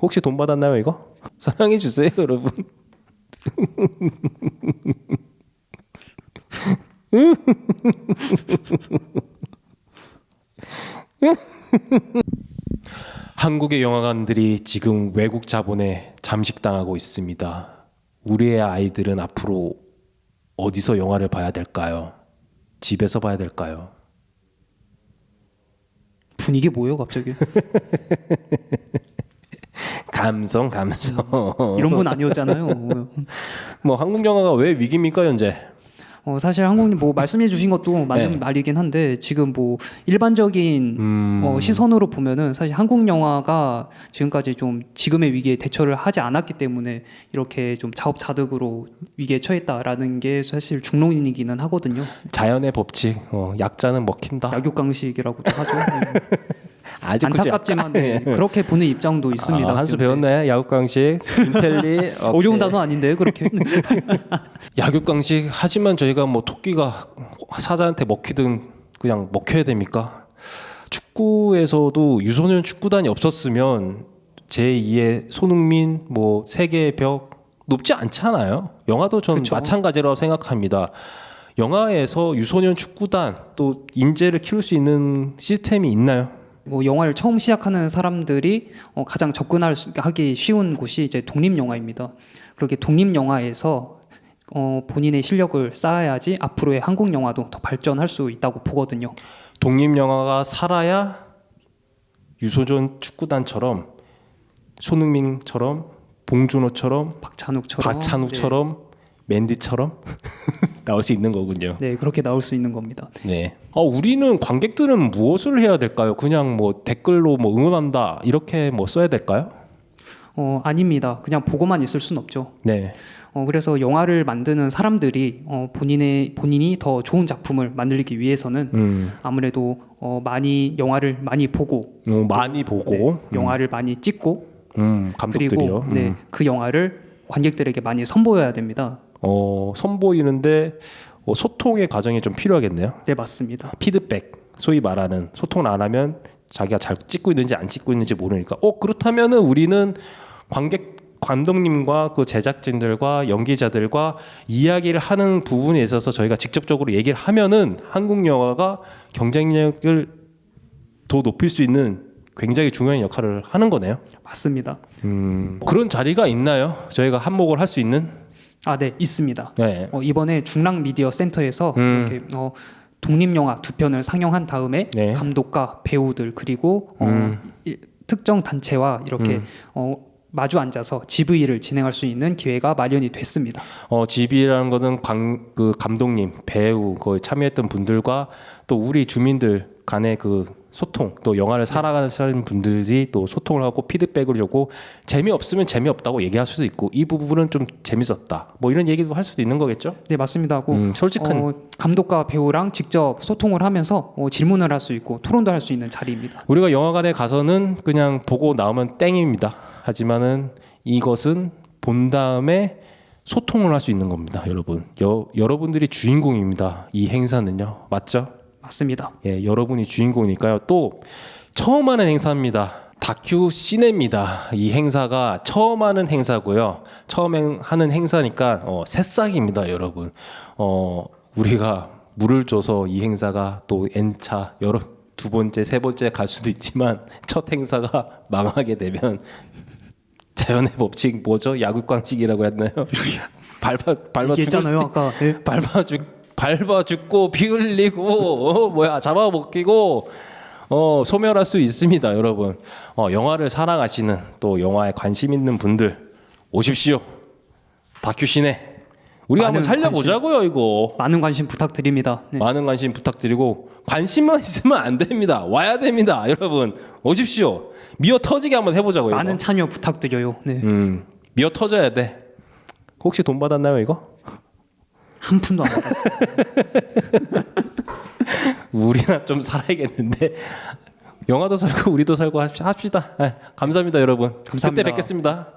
혹시 돈 받았나요 이거? 사랑해 주세요 여러분. 한국의 영화관들이 지금 외국 자본에 잠식당하고 있습니다. 우리의 아이들은 앞으로 어디서 영화를 봐야 될까요? 집에서 봐야 될까요? 분위기 뭐예요 갑자기? 감성 감성. 이런 분 아니었잖아요. 뭐 한국 영화가 왜 위기입니까 현재? 어, 사실 한국님 뭐 말씀해 주신 것도 맞는 네. 말이긴 한데 지금 뭐 일반적인 음, 어, 시선으로 보면은 사실 한국 영화가 지금까지 좀 지금의 위기에 대처를 하지 않았기 때문에 이렇게 좀 자업자득으로 위기에 처했다라는 게 사실 중론이기는 하거든요. 자연의 법칙. 어, 약자는 먹힌다. 약육강식이라고도 하죠. 네. 그죠? 안타깝지만 네, 그렇게 보는 입장도 있습니다. 아, 한수. 배웠네. 야구강식, 인텔리. 어려운. 단어 아닌데 그렇게 야구강식 하지만 저희가 뭐 토끼가 사자한테 먹히든 그냥 먹혀야 됩니까? 축구에서도 유소년 축구단이 없었으면 제2의 손흥민 뭐 세계의 벽 높지 않잖아요. 영화도 전 그쵸. 마찬가지라고 생각합니다. 영화에서 유소년 축구단 또 인재를 키울 수 있는 시스템이 있나요? 뭐 영화를 처음 시작하는 사람들이 어, 가장 접근하기 쉬운 곳이 이제 독립 영화입니다. 그렇게 독립 영화에서 어, 본인의 실력을 쌓아야지 앞으로의 한국 영화도 더 발전할 수 있다고 보거든요. 독립 영화가 살아야 유소년 축구단처럼 손흥민처럼 봉준호처럼 박찬욱처럼 박찬욱처럼 맨디처럼 나올 수 있는 거군요. 네, 네, 그렇게 나올 수 있는 겁니다. 네. 어, 우리는 관객들은 무엇을 해야 될까요? 그냥 뭐 댓글로 뭐 응원한다 이렇게 뭐 써야 될까요? 어, 아닙니다. 그냥 보고만 있을 순 없죠. 네. 어, 그래서 영화를 만드는 사람들이 어, 본인의 본인이 더 좋은 작품을 만들기 위해서는 음. 아무래도 어, 많이 영화를 많이 보고 어, 많이 보고 네, 영화를 많이 찍고 음, 감독들이요. 그리고 네, 음. 그 영화를 관객들에게 많이 선보여야 됩니다. 어, 선보이는데 어, 소통의 과정이 좀 필요하겠네요. 네, 맞습니다. 피드백 소위 말하는 소통을 안 하면 자기가 잘 찍고 있는지 안 찍고 있는지 모르니까 어 그렇다면은 우리는 관객 감독님과 그 제작진들과 연기자들과 이야기를 하는 부분에 있어서 저희가 직접적으로 얘기를 하면은 한국 영화가 경쟁력을 더 높일 수 있는 굉장히 중요한 역할을 하는 거네요. 맞습니다. 음, 그런 자리가 있나요? 저희가 한몫을 할 수 있는? 아, 네, 있습니다. 네. 어, 이번에 중랑 미디어 센터에서 음. 이렇게 어, 독립 영화 두 편을 상영한 다음에 네. 감독과 배우들 그리고 어, 음. 이, 특정 단체와 이렇게 음. 어, 마주 앉아서 GV를 진행할 수 있는 기회가 마련이 됐습니다. 어, 집이라는 거는 관, 그 감독님, 배우, 거기 참여했던 분들과 또 우리 주민들 간의 그 소통, 또 영화를 살아가는 사람 분들이 또 소통을 하고 피드백을 주고 재미없으면 재미없다고 얘기할 수도 있고 이 부분은 좀 재밌었다. 뭐 이런 얘기도 할 수도 있는 거겠죠? 네, 맞습니다. 하고 음, 솔직한 어, 감독과 배우랑 직접 소통을 하면서 어, 질문을 할 수 있고 토론도 할 수 있는 자리입니다. 우리가 영화관에 가서는 그냥 보고 나오면 땡입니다. 하지만은 이것은 본 다음에 소통을 할 수 있는 겁니다, 여러분. 여, 여러분들이 주인공입니다. 이 행사는요. 맞죠? 맞습니다. 예, 여러분이 주인공이니까요. 또 처음 하는 행사입니다. 다큐 시네입니다. 이 행사가 처음 하는 행사고요. 처음 행- 하는 행사니까 어, 새싹입니다, 여러분. 어, 우리가 물을 줘서 이 행사가 또 N차 여러 두 번째, 세 번째 갈 수도 있지만 첫 행사가 망하게 되면 자연의 법칙 뭐죠? 야구광식이라고 했나요? 밟아 밟아 수도 아까. 네. 밟아 죽 밟아 죽고 피 흘리고 어, 뭐야 잡아 먹히고 어 소멸할 수 있습니다, 여러분. 어 영화를 사랑하시는 또 영화에 관심 있는 분들 오십시오. 다큐 시네. 우리가 한번 살려보자고요, 이거. 많은 관심 부탁드립니다. 네. 많은 관심 부탁드리고 관심만 있으면 안 됩니다. 와야 됩니다, 여러분. 오십시오. 미어 터지게 한번 해보자고요. 이거. 많은 참여 부탁드려요. 네. 음 미어 터져야 돼. 혹시 돈 받았나요, 이거? 한 푼도 안 받았어요. 우리나 좀 살아야겠는데 영화도 살고 우리도 살고 합시- 합시다. 예, 감사합니다 여러분. 감사합니다. 그때 뵙겠습니다.